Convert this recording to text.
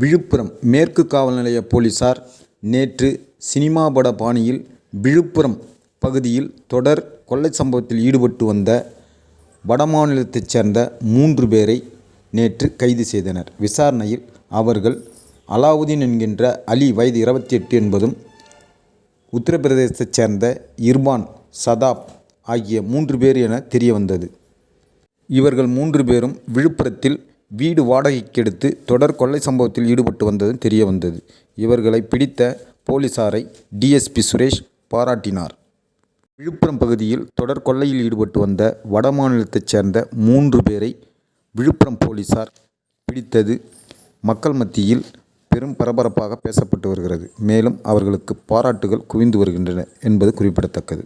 விழுப்புரம் மேற்கு காவல் நிலைய போலீசார் நேற்று சினிமா பட பாணியில் விழுப்புரம் பகுதியில் தொடர் கொள்ளை சம்பவத்தில் ஈடுபட்டு வந்த வடமாநிலத்தைச் சேர்ந்த மூன்று பேரை நேற்று கைது செய்தனர். விசாரணையில் அவர்கள் அலாவுதீன் என்கின்ற அலி வயது இருபத்தி எட்டு என்பதும் உத்தரப்பிரதேசத்தைச் சேர்ந்த இர்பான் சதாப் ஆகிய மூன்று பேர் என தெரியவந்தது. இவர்கள் மூன்று பேரும் விழுப்புரத்தில் வீடு வாடகைக்கெடுத்து தொடர் கொள்ளை சம்பவத்தில் ஈடுபட்டு வந்ததும் தெரியவந்தது. இவர்களை பிடித்த போலீசாரை டிஎஸ்பி சுரேஷ் பாராட்டினார். விழுப்புரம் பகுதியில் தொடர் கொள்ளையில் ஈடுபட்டு வந்த வடமாநிலத்தைச் சேர்ந்த மூன்று பேரை விழுப்புரம் போலீசார் பிடித்தது மக்கள் மத்தியில் பெரும் பரபரப்பாக பேசப்பட்டு வருகிறது. மேலும் அவர்களுக்கு பாராட்டுகள் குவிந்து வருகின்றன என்பது குறிப்பிடத்தக்கது.